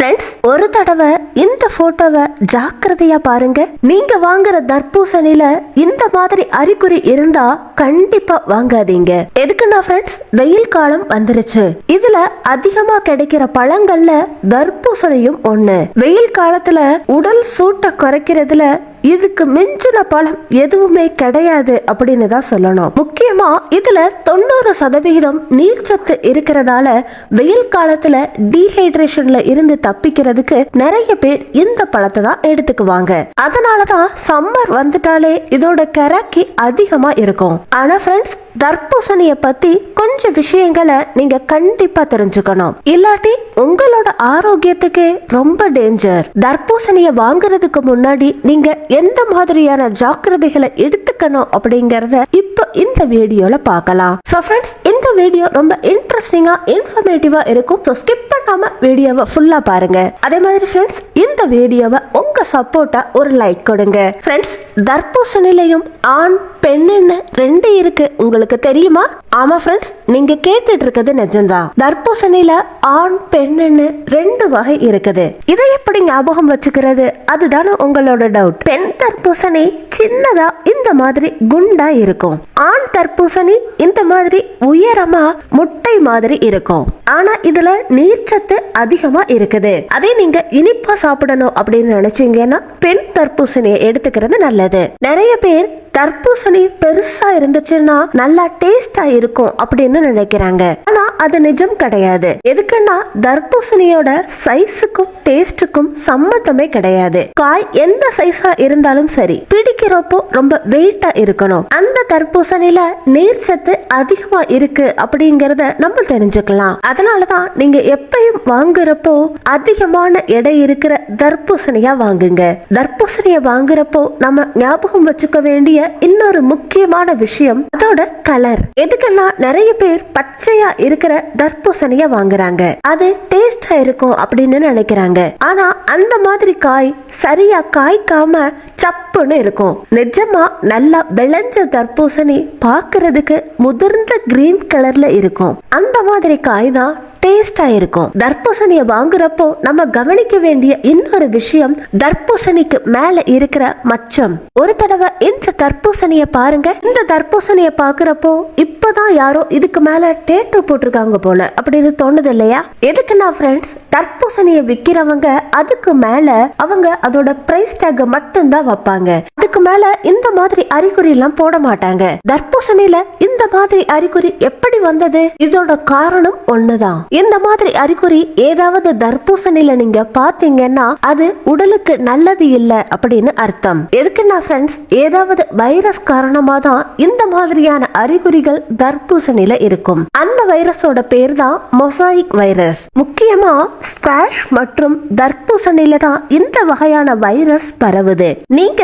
Friends ஒரு தடவை இந்த போட்டோவை ஜாக்கிரதையா பாருங்க. நீங்க வாங்குற தர்பூசணில இந்த மாதிரி அறிகுறி இருந்தா கண்டிப்பா வாங்காதீங்க. எதுக்குன்னா ஃப்ரெண்ட்ஸ் வெயில் காலம் வந்துருச்சு. இதுல அதிகமா கிடைக்கிற பழங்கள்ல தர்பூசணியும் ஒண்ணு. வெயில் காலத்துல உடல் சூட்டை குறைக்கிறதுல இதுக்கு மிஞ்சின பழம் எதுவுமே கிடையாது அப்படின்னு தான் சொல்லணும். முக்கியமா இதுல தொண்ணூறு சதவிகிதம் நீர்ச்சத்து இருக்கிறதால வெயில் காலத்துல டீஹைட்ரேஷன்ல இருந்து தப்பிக்கிறதுக்கு நிறைய பேர் இந்த பழத்தை தான் எடுத்துக்குவாங்க. அதனாலதான் சம்மர் வந்துட்டாலே இதோட கராக்கி அதிகமா இருக்கும். ஆனா ஃப்ரெண்ட்ஸ் தர்பூசணிய பத்தி கொஞ்சம் விஷயங்களை நீங்க கண்டிப்பா தெரிஞ்சுக்கணும். இல்லாட்டி உங்களோட ஆரோக்கியத்துக்கு ரொம்ப டேஞ்சர் தர்பூசணிய வாங்குறதுக்கு முன்னாடி நீங்க எந்த மாதிரியான ஜாக்கிரதைகளை எடுத்துக்கணும் அப்படிங்கறத இப்போ இந்த வீடியோல பார்க்கலாம். சோ ஃப்ரெண்ட்ஸ் இந்த வீடியோ ரொம்ப இன்ட்ரெஸ்டிங்கா இன்ஃபர்மேட்டிவா இருக்கும். ஸோ ஸ்கிப் பண்ணாம வீடியோவை ஃபுல்லா பாருங்க. அதே மாதிரி ஃப்ரெண்ட்ஸ் இந்த வீடியோவை உங்க சப்போர்ட்டா ஒரு லைக் கொடுங்க. ஃப்ரெண்ட்ஸ் தர்பூசணிலையும் ஆண் பெண்ணுன்னு ரெண்டு இருக்கு. உங்களுக்கு தெரியுமா? ஆமா ஃப்ரெண்ட்ஸ் நீங்க கேட்டுட்டு இருக்கிறது நிஜம்தான். தர்பூசணில ஆண் பெண்ணுன்னு ரெண்டு வகை இருக்குது. இதை எப்படி ஞாபகம் வச்சுக்கிறது? அதுதானே உங்களோட டவுட் பெண் தர்பூசணி சின்னதா இந்த மாதிரி குண்டா இருக்கும். ஆண் தர்பூசணி இந்த மாதிரி உயரமா முட்டை மாதிரி இருக்கும். ஆனா இதுல நீர்ச்சத்து அதிகமா இருக்குது. அதே நீங்க இனிப்பா சாப்பிடணும் அப்படின்னு நினைச்சீங்கன்னா பெண் தர்பூசணியை எடுத்துக்கிறது நல்லது. நிறைய பேர் தர்பூசணி பெருசா இருந்துச்சுன்னா நல்லா டேஸ்டா இருக்கும் அப்படின்னு நினைக்கிறாங்க. ஆனா அது நிஜம் கிடையாது. எதுக்குன்னா தர்பூசணியோட சைஸுக்கும் டேஸ்டுக்கும் சம்மந்தமே கிடையாது. காய் எந்த சைஸா இருந்தாலும் சரி பிடிக்கிறப்போ ரொம்ப வெயிட்டா இருக்கணும். அந்த தர்பூசணில நீர் சத்து அதிகமா இருக்கு அப்படிங்கறத நம்ம தெரிஞ்சுக்கலாம். அதனாலதான் நீங்க எப்பயும் வாங்குறப்போ அதிகமான எடை இருக்கிற தர்பூசணியா வாங்குங்க. தர்பூசணிய வாங்குறப்போ நம்ம ஞாபகம் வச்சுக்க வேண்டிய இன்னொரு முக்கியமான விஷயம் அதோட கலர் எதுக்கெல்லாம் நிறைய பேர் பச்சையா இருக்கிற தர்பூசணிய வாங்குறாங்க. அது டேஸ்டா இருக்கும் அப்படின்னு நினைக்கிறாங்க. ஆனா அந்த மாதிரி காய் சரியா காய்க்காம சப்புன்னு இருக்கும். நிஜமா நல்லா விளைஞ்ச தர்பூசணி பாக்குறதுக்கு முதிர்ந்த கிரீன் கலர்ல இருக்கும். அந்த மாதிரி காய் தான் டேஸ்டா இருக்கும் தர்பூசணியை வாங்குறப்போ நம்ம கவனிக்க வேண்டிய இன்னொரு விஷயம் தர்பூசணிக்கு மேல இருக்கிற மச்சம். ஒரு தடவை இந்த தர்பூசணிய பாருங்க. இந்த தர்பூசணிய பாக்குறப்போ இப்பதான் யாரோ இதுக்கு மேல டேட்டு போட்டிருக்காங்க போல. அப்படின்னு தோணுது இல்லையா? எதுக்குன்னா ஃப்ரெண்ட்ஸ் தர்பூசணிய விக்கிறவங்க அதுக்கு மேல அவங்க அதோட பிரைஸ் டேக் மட்டும்தான் வைப்பாங்க. அதுக்கு மேல இந்த மாதிரி அறிகுறி எல்லாம் போட மாட்டாங்க. தர்பூசணியில இந்த மாதிரி அறிகுறி எப்படி வந்தது? இதோட காரணம் ஒண்ணுதான். இந்த மாதிரி அறிகுறி ஏதாவது தர்பூசணியில நீங்க பாத்தீங்கன்னா அது உடலுக்கு நல்லது இல்ல அப்படின்னு அர்த்தம். எதுக்குன்னா ஃப்ரெண்ட்ஸ் ஏதாவது வைரஸ் காரணமா தான் இந்த மாதிரியான அறிகுறிகள் தர்பூசணியில இருக்கும். அந்த வைரஸோட பேர் தான் மொசாயிக் வைரஸ் முக்கியமா ஸ்குவாஷ் மற்றும் தர்பூசணியில தான் இந்த வகையான வைரஸ் பரவுது. நீங்க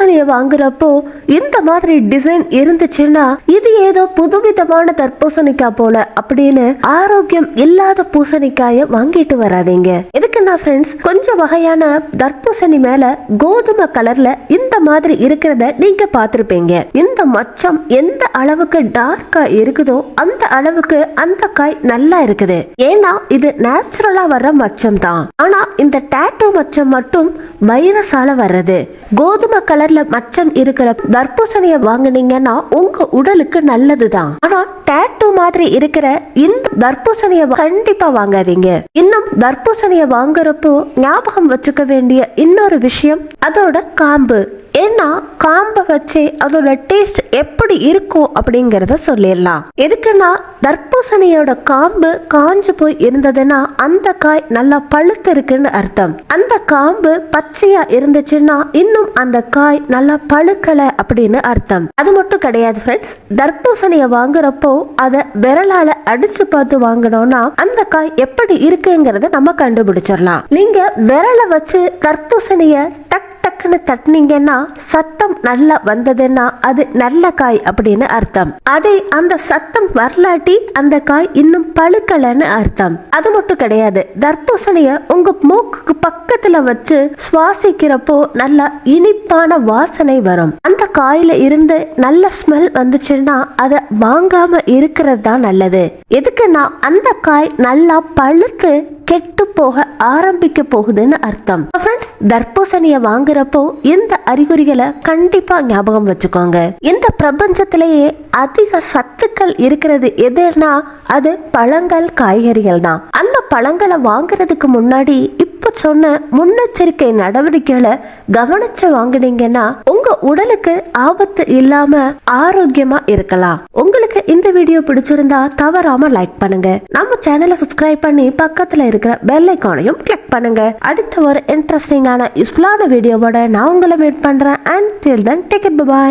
தர்பூசணியை வாங்குறப்போ இந்த மாதிரி டிசைன் இருந்துச்சுன்னா இது ஏதோ புதுவிதமான தர்பூசணிக்காய் போல அப்படின்னு ஆரோக்கியம் இல்லாத பூசணிக்காய வாங்கிட்டு வராதீங்க. எதுக்குன்னா ஃப்ரெண்ட்ஸ் கொஞ்சம் வகையான தர்பூசணி மேல கோதுமை கலர்ல இந்த மாதிரி இருக்கிறத நீங்க பார்த்துருப்பீங்க. இந்த மச்சம் எந்த அளவுக்கு டார்க்கா இருக்குதோ அந்த அளவுக்கு அந்த காய் நல்லா இருக்குது. ஏன்னா இது நேச்சுரலா வர்ற மச்சம் தான் ஆனா இந்த டேட்டூ மச்சம் மட்டும் வைரஸால வர்றது. கோதுமை கலர்ல மச்சம் இருக்கிற தர்பூசணிய வாங்குனீங்கன்னா உங்க உடலுக்கு நல்லதுதான். ஆனா டேட்டூ மாதிரி இருக்கிற இந்த தர்பூசணிய கண்டிப்பா வாங்காதீங்க. இன்னும் தர்பூசணிய வாங்குறப்போ ஞாபகம் வச்சுக்க வேண்டிய இன்னொரு விஷயம் அதோட காம்பு. ஏன்னா காம்பை வச்சு அதோட டேஸ்ட் எப்படி இருக்கும் அப்படிங்கிறத சொல்லிடலாம். எதுக்குன்னா தர்பூசணியோட காம்பு காஞ்சு போய் இருந்ததுன்னா அந்த காய் நல்லா பழுத்து இருக்குன்னு அர்த்தம். அந்த காம்பு பச்சையா இருந்துச்சுன்னா இன்னும் அந்த காய் நல்லா பழுக்கல அப்படின்னு அர்த்தம். அது மட்டும் கிடையாது ஃப்ரெண்ட்ஸ் தர்பூசணிய வாங்குறப்போ அதை விரலால அடிச்சு பார்த்து வாங்கினோம்னா அந்த காய் எப்படி இருக்குங்கிறத நம்ம கண்டுபிடிச்சிடலாம். நீங்க விரலை வச்சு தர்பூசணிய டக் டக்குன்னு தட்டினீங்கன்னா சத்தம் நல்லா வந்ததுன்னா அது நல்ல காய் அப்படின்னு அர்த்தம். அதே அந்த சத்தம் வரலாட்டி அந்த காய் இன்னும் பழுக்கலன்னு அர்த்தம். அது மட்டும் கிடையாது. தர்பூசணிய உங்க மூக்குக்கு பக்கத்துல வச்சு சுவாசிக்கிறப்போ நல்லா இனிப்பான வாசனை வரும். அந்த காயில இருந்து நல்ல ஸ்மெல் வந்துச்சுன்னா அதை வாங்காம இருக்கிறது தான் நல்லது. எதுக்குன்னா அந்த காய் நல்லா பழுத்து கெட்டு போக ஆரம்பிக்க போகுதுன்னு அர்த்தம். ஃப்ரெண்ட்ஸ் தர்பூசணியை வாங்குறப்போ இந்த அறிகுறிகளை கண்டிப்பா ஞாபகம் வச்சுக்கோங்க. இந்த பிரபஞ்சத்திலேயே அதிக சத்துக்கள் இருக்கிறது எதுனா அது பழங்கள் காய்கறிகள் தான். அந்த பழங்களை வாங்குறதுக்கு முன்னாடி இப்ப சொன்ன முன்னெச்சரிக்கை நடவடிக்கைகளை கவனிச்சு வாங்குனீங்கன்னா உங்க உடலுக்கு ஆபத்து இல்லாம ஆரோக்கியமா இருக்கலாம். உங்களுக்கு இந்த வீடியோ பிடிச்சிருந்தா தவறாம லைக் பண்ணுங்க. நம்ம சேனலை சப்ஸ்கிரைப் பண்ணி பக்கத்துல இருக்கிற பெல் ஐக்கானையும் கிளிக் பண்ணுங்க. அடுத்த ஒரு இன்ட்ரெஸ்டிங்கான யூஸ்ஃபுல்லான வீடியோவோட நான் உங்களை மீட் பண்றேன். And till then take it bye